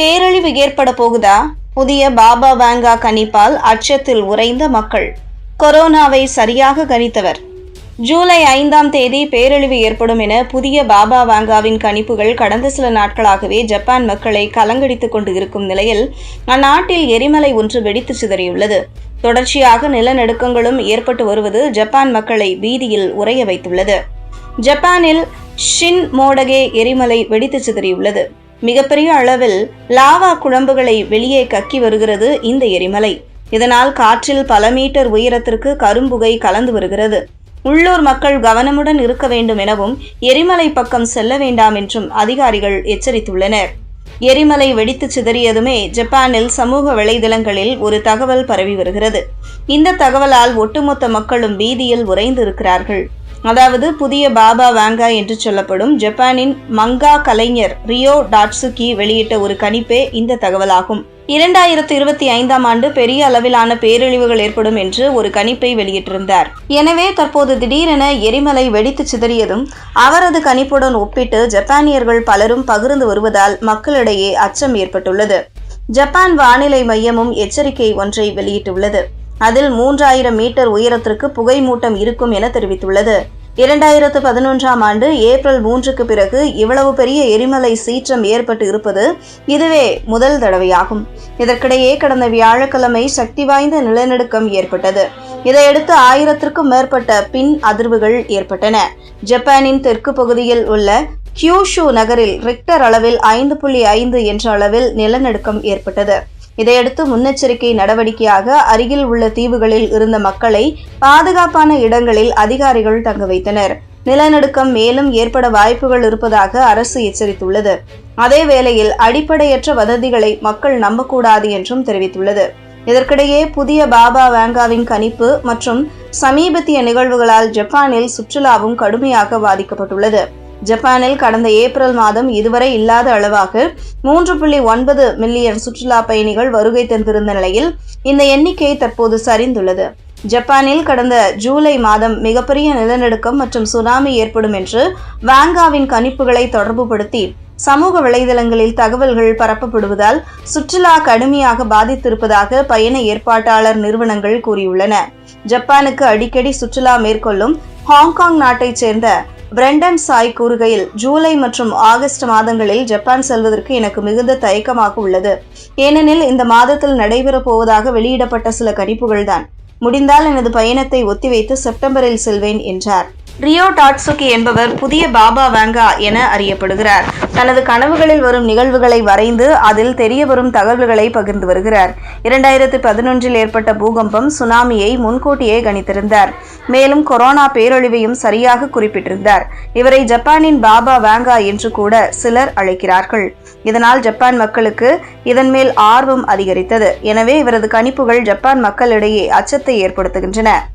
பேரழிவு ஏற்பட போகுதா? புதிய பாபா வேங்கா கணிப்பால் அச்சத்தில் உறைந்த மக்கள். கொரோனாவை சரியாக கணித்தவர். ஜூலை ஐந்தாம் தேதி பேரழிவு ஏற்படும் என புதிய பாபா வாங்காவின் கணிப்புகள் கடந்த சில நாட்களாகவே ஜப்பான் மக்களை கலங்கடித்துக் கொண்டு இருக்கும் நிலையில் அந்நாட்டில் எரிமலை ஒன்று வெடித்து சிதறியுள்ளது. தொடர்ச்சியாக நிலநடுக்கங்களும் ஏற்பட்டு வருவது ஜப்பான் மக்களை பீதியில் உறைய வைத்துள்ளது. ஜப்பானில் ஷின் மோடகே எரிமலை வெடித்து சிதறியுள்ளது. மிகப்பெரிய அளவில் லாவா குழம்புகளை வெளியே கக்கி வருகிறது இந்த எரிமலை. இதனால் காற்றில் பல மீட்டர் உயரத்திற்கு கரும்புகை கலந்து வருகிறது. உள்ளூர் மக்கள் கவனமுடன் இருக்க வேண்டும் எனவும் எரிமலை பக்கம் செல்ல வேண்டாம் என்றும் அதிகாரிகள் எச்சரித்துள்ளனர். எரிமலை வெடித்து சிதறியதுமே ஜப்பானில் சமூக வலைதளங்களில் ஒரு தகவல் பரவி வருகிறது. இந்த தகவலால் ஒட்டுமொத்த மக்களும் பீதியில் உறைந்து இருக்கிறார்கள் அதாவது புதிய பாபா வாங்கா என்று சொல்லப்படும் ஜப்பானின் மங்கா கலைஞர் ரியோ டாட்சுகி வெளியிட்ட ஒரு கணிப்பே இந்த தகவலாகும். இரண்டாயிரத்து இருபத்தி ஐந்தாம் ஆண்டு பெரிய அளவிலான பேரழிவுகள் ஏற்படும் என்று ஒரு கணிப்பை வெளியிட்டிருந்தார். எனவே தற்போது திடீரென எரிமலை வெடித்து சிதறியதும் அவரது கணிப்புடன் ஒப்பிட்டு ஜப்பானியர்கள் பலரும் பகிர்ந்து வருவதால் மக்களிடையே அச்சம் ஏற்பட்டுள்ளது. ஜப்பான் வானிலை மையமும் எச்சரிக்கை ஒன்றை வெளியிட்டுள்ளது. அதில் மூன்றாயிரம் மீட்டர் உயரத்திற்கு புகை மூட்டம் இருக்கும் என தெரிவித்துள்ளது. இரண்டாயிரத்து பதினொன்றாம் ஆண்டு ஏப்ரல் மூன்றுக்கு பிறகு இவ்வளவு பெரிய எரிமலை சீற்றம் ஏற்பட்டு இருப்பது இதுவே முதல் தடவையாகும். இதற்கிடையே கடந்த வியாழக்கிழமை சக்தி வாய்ந்த நிலநடுக்கம் ஏற்பட்டது. இதையடுத்து ஆயிரத்திற்கும் மேற்பட்ட பின் அதிர்வுகள் ஏற்பட்டன. ஜப்பானின் தெற்கு பகுதியில் உள்ள கியூஷு நகரில் ரிக்டர் அளவில் ஐந்து புள்ளி ஐந்து என்ற அளவில் நிலநடுக்கம் ஏற்பட்டது. இதையடுத்து முன்னெச்சரிக்கை நடவடிக்கையாக அருகில் உள்ள தீவுகளில் இருந்த மக்களை பாதுகாப்பான இடங்களில் அதிகாரிகள் தங்க வைத்தனர். நிலநடுக்கம் மேலும் ஏற்பட வாய்ப்புகள் இருப்பதாக அரசு எச்சரித்துள்ளது. அதே வேளையில் அடிப்படையற்ற வதந்திகளை மக்கள் நம்பக்கூடாது என்றும் தெரிவித்துள்ளது. இதற்கிடையே புதிய பாபா வேங்காவின் கணிப்பு மற்றும் சமீபத்திய நிகழ்வுகளால் ஜப்பானில் சுற்றுலாவும் கடுமையாக பாதிக்கப்பட்டுள்ளது. ஜப்பானில் கடந்த ஏப்ரல் மாதம் இதுவரை இல்லாத அளவாக மூன்று புள்ளி ஒன்பது மில்லியன் சுற்றுலா பயணிகள் வருகை தந்திருந்த நிலையில் இந்த எண்ணிக்கை தற்போது சரிந்துள்ளது. ஜப்பானில் கடந்த ஜூலை மாதம் மிகப்பெரிய நிலநடுக்கம் மற்றும் சுனாமி ஏற்படும் என்று வாங்காவின் கணிப்புகளை தொடர்புபடுத்தி சமூக வலைதளங்களில் தகவல்கள் பரப்பப்படுவதால் சுற்றுலா கடுமையாக பாதித்திருப்பதாக பயண ஏற்பாட்டாளர் நிறுவனங்கள் கூறியுள்ளன. ஜப்பானுக்கு அடிக்கடி சுற்றுலா மேற்கொள்ளும் ஹாங்காங் நாட்டைச் சேர்ந்த பிரெண்டன் சாய் கூறுகையில் ஜூலை மற்றும் ஆகஸ்ட் மாதங்களில் ஜப்பான் செல்வதற்கு எனக்கு மிகுந்த தயக்கமாக உள்ளது. ஏனெனில் இந்த மாதத்தில் நடைபெறப் போவதாக வெளியிடப்பட்ட சில கணிப்புகள்தான். முடிந்தால் எனது பயணத்தை ஒத்திவைத்து செப்டம்பரில் செல்வேன் என்றார். ரியோ டாட்சுகி என்பவர் புதிய பாபா வேங்கா என அறியப்படுகிறார். தனது கனவுகளில் வரும் நிகழ்வுகளை வரைந்து அதில் தெரிய வரும் தகவல்களை பகிர்ந்து வருகிறார். இரண்டாயிரத்து பதினொன்றில் ஏற்பட்ட பூகம்பம் சுனாமியை முன்கூட்டியே கணித்திருந்தார். மேலும் கொரோனா பேரழிவையும் சரியாக குறிப்பிட்டிருந்தார். இவரை ஜப்பானின் பாபா வேங்கா என்று கூட சிலர் அழைக்கிறார்கள். இதனால் ஜப்பான் மக்களுக்கு இதன் மேல் ஆர்வம் அதிகரித்தது. எனவே இவரது கணிப்புகள் ஜப்பான் மக்களிடையே அச்சத்தை ஏற்படுத்துகின்றன.